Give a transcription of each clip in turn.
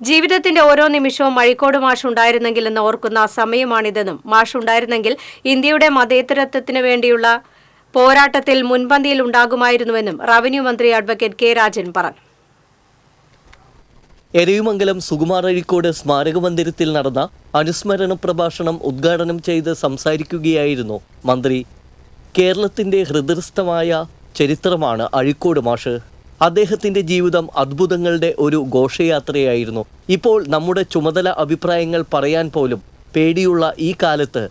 ജീവിതത്തിന്റെ ഓരോ നിമിഷവും മഴിക്കോട് മാഷ് ഉണ്ടായിരുന്നെങ്കിലെന്ന് ഓർക്കുന്ന സമയമാണിതെന്നും മാഷ് ഉണ്ടായിരുന്നെങ്കിൽ ഇന്ത്യയുടെ മതേതരത്വത്തിന് വേണ്ടിയുള്ള പോരാട്ടത്തിൽ മുൻപന്തിയിൽ ഉണ്ടാകുമായിരുന്നുവെന്നും റവന്യൂ മന്ത്രി അഡ്വക്കേറ്റ് കെ രാജൻ പറഞ്ഞു. എരയുമംഗലം സുകുമാർ അഴിക്കോട് സ്മാരക മന്ദിരത്തിൽ നടന്ന അനുസ്മരണ പ്രഭാഷണം ഉദ്ഘാടനം ചെയ്ത് സംസാരിക്കുകയായിരുന്നു മന്ത്രി. കേരളത്തിന്റെ ഹൃദയസ്ഥമായ ചരിത്രമാണ് അഴിക്കോട് മാഷ്. അദ്ദേഹത്തിന്റെ ജീവിതം അത്ഭുതങ്ങളുടെ ഒരു ഘോഷയാത്രയായിരുന്നു. ഇപ്പോൾ നമ്മുടെ ചുമതല അഭിപ്രായങ്ങൾ പറയാൻ പോലും പേടിയുള്ള ഈ കാലത്ത്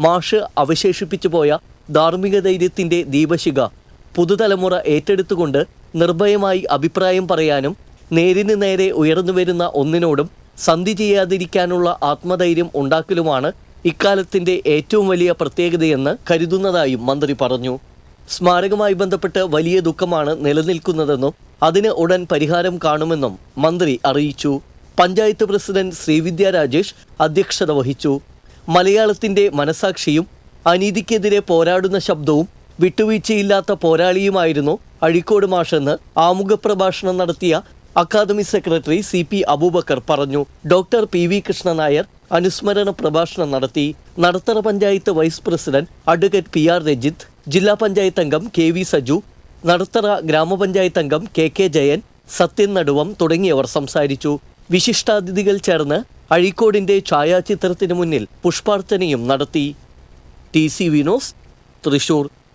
മാഷ് അവശേഷിപ്പിച്ചു പോയ ധാർമ്മിക ധൈര്യത്തിന്റെ ദീപശിഖ പുതുതലമുറ ഏറ്റെടുത്തുകൊണ്ട് നിർഭയമായി അഭിപ്രായം പറയാനും നേരിന് നേരെ ഉയർന്നു വരുന്ന ഒന്നിനോടും സന്ധി ചെയ്യാതിരിക്കാനുള്ള ആത്മധൈര്യം ഉണ്ടാക്കലുമാണ് ഇക്കാലത്തിന്റെ ഏറ്റവും വലിയ പ്രത്യേകതയെന്ന് കരുതുന്നതായും മന്ത്രി പറഞ്ഞു. സ്മാരകമായി ബന്ധപ്പെട്ട് വലിയ ദുഃഖമാണ് നിലനിൽക്കുന്നതെന്നും അതിന് ഉടൻ പരിഹാരം കാണുമെന്നും മന്ത്രി അറിയിച്ചു. പഞ്ചായത്ത് പ്രസിഡന്റ് ശ്രീവിദ്യ രാജേഷ് അധ്യക്ഷത വഹിച്ചു. മലയാളത്തിന്റെ മനസാക്ഷിയും അനീതിക്കെതിരെ പോരാടുന്ന ശബ്ദവും വിട്ടുവീഴ്ചയില്ലാത്ത പോരാളിയുമായിരുന്നു അഴിക്കോട് മാഷെന്ന് ആമുഖ പ്രഭാഷണം നടത്തിയ academy secretary C P Abubakar പറഞ്ഞു. Doctor P V Krishnan Nair അനുസ്മരണ പ്രഭാഷണം നടത്തി. Nadathara panchayat vice president advocate P R Rajith ജില്ലാ പഞ്ചായത്ത് അംഗം കെ വി സജു നടുത്തറ ഗ്രാമപഞ്ചായത്ത് അംഗം കെ കെ ജയൻ സത്യൻ നടുവം തുടങ്ങിയവർ സംസാരിച്ചു. വിശിഷ്ടാതിഥികൾ ചേർന്ന് അഴീക്കോടിന്റെ ഛായാചിത്രത്തിന് മുന്നിൽ പുഷ്പാർച്ചനയും നടത്തി. T C Vinos Thrissur.